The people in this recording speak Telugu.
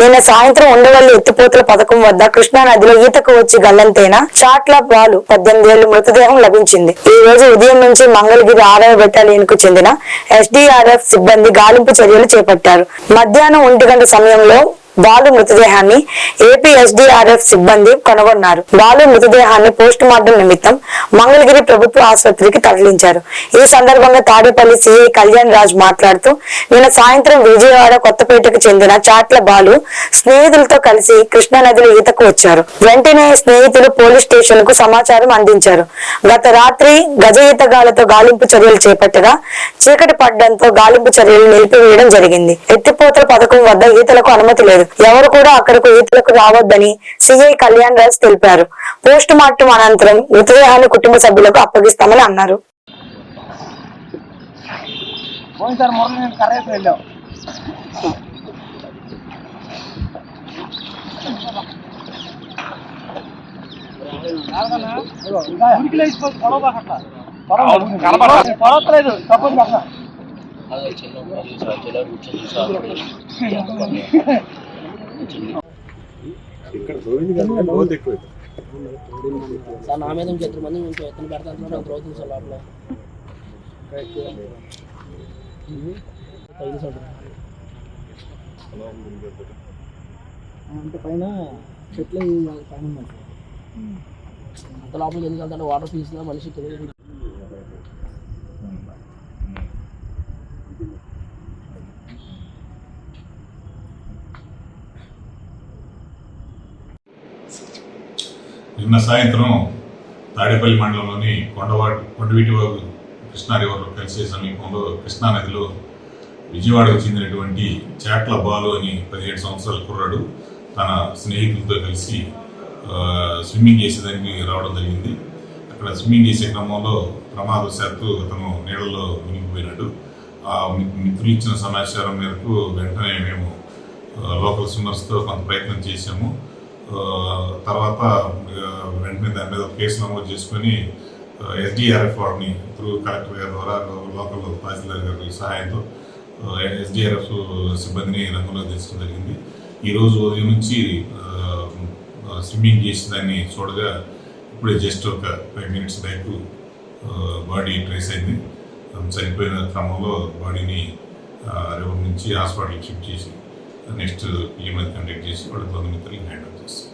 నిన్న సాయంత్రం ఉండవల్లి ఎత్తిపోతుల పథకం వద్ద కృష్ణా నదిలో ఈతకు వచ్చి గల్లంతైన? చాట్ల బాలు పద్దెనిమిది ఏళ్ళు మృతదేహం లభించింది. ఈ రోజు ఉదయం నుంచి మంగళగిరి ఆరవ బెటాలియన్కు చెందిన ఎస్డీఆర్ఎఫ్ సిబ్బంది గాలింపు చర్యలు చేపట్టారు. మధ్యాహ్నం ఒంటి గంట సమయంలో బాలు మృతదేహాన్ని ఏపీ ఎస్డీఆర్ఎఫ్ సిబ్బంది కనుగొన్నారు. బాలు మృతదేహాన్ని పోస్ట్ మార్టం నిమిత్తం మంగళగిరి ప్రభుత్వ ఆసుపత్రికి తరలించారు. ఈ సందర్భంగా తాడేపల్లి సిఐ కళ్యాణ్ రాజ్ మాట్లాడుతూ నిన్న సాయంత్రం విజయవాడ కొత్తపేటకు చెందిన చాట్ల బాలు స్నేహితులతో కలిసి కృష్ణానదిలో ఈతకు వచ్చారు. వెంటనే స్నేహితులు పోలీస్ స్టేషన్కు సమాచారం అందించారు. గత రాత్రి గజ ఈతగాళ్ళతో గాలింపు చర్యలు చేపట్టగా చీకటి పడడంతో గాలింపు చర్యలు నిలిపివేయడం జరిగింది. ఎత్తిపోతల పథకం వద్ద ఈతలకు అనుమతి లేదు. ఎవరు కూడా అక్కడకు ఈతలకు రావద్దని సిఐ కళ్యాణ్ రాజ్ తెలిపారు. పోస్ట్ మార్టం అనంతరం మృతదేహాన్ని కుటుంబ సభ్యులకు అప్పగిస్తామని అన్నారు. నేను కర్రేసి సార్ నా మీద ఇంకెత్తు మంది ఇంకో ఎత్తన పెడతాను రోజు సార్ లోపల. అంటే పైన చెట్లు పైన అంత లోపలికి ఎందుకు వెళ్తాడు వాటర్ తీసుకున్నా మనిషి తెలియదు నిన్న సాయంత్రం తాడేపల్లి మండలంలోని కొండవాటి కొండవీటివాగు కృష్ణా రివర్లో కలిసే సమీపంలో కృష్ణా నదిలో విజయవాడకు చెందినటువంటి చాట్ల బాలు అని పదిహేడు సంవత్సరాల కుర్రాడు తన స్నేహితులతో కలిసి స్విమ్మింగ్ చేసేదానికి రావడం జరిగింది. అక్కడ స్విమ్మింగ్ చేసే క్రమంలో ప్రమాదవశాత్తు అతను నీళ్ళలో మునిగిపోయినాడు. ఆ మిత్రులు ఇచ్చిన సమాచారం మేరకు వెంటనే మేము లోకల్ స్విమ్మర్స్తో కొంత ప్రయత్నం చేశాము. తర్వాత ఆ, వెంటనే దాని మీద ఒక కేసు నమోదు చేసుకొని ఎస్డిఆర్ఎఫ్ వారిని త్రూ కలెక్టర్ గారి ద్వారా లోకల్ తహసీల్దార్ గారి సహాయంతో ఎస్డిఆర్ఎఫ్ సిబ్బందిని రంగంలో తెచ్చడం జరిగింది. ఈరోజు ఉదయం నుంచి స్విమ్మింగ్ చేసి దాన్ని చూడగా ఇప్పుడే జస్ట్ ఒక five minutes back body trace అయింది. చనిపోయిన క్రమంలో బాడీని రివర్ నుంచి హాస్పిటల్కి షిఫ్ట్ చేసి నెక్స్ట్ ఈమెయిల్ కండక్ట్ చేసి వాళ్ళ బంధుమిత్రులు హ్యాండ్ ఓవర్ చేస్తాం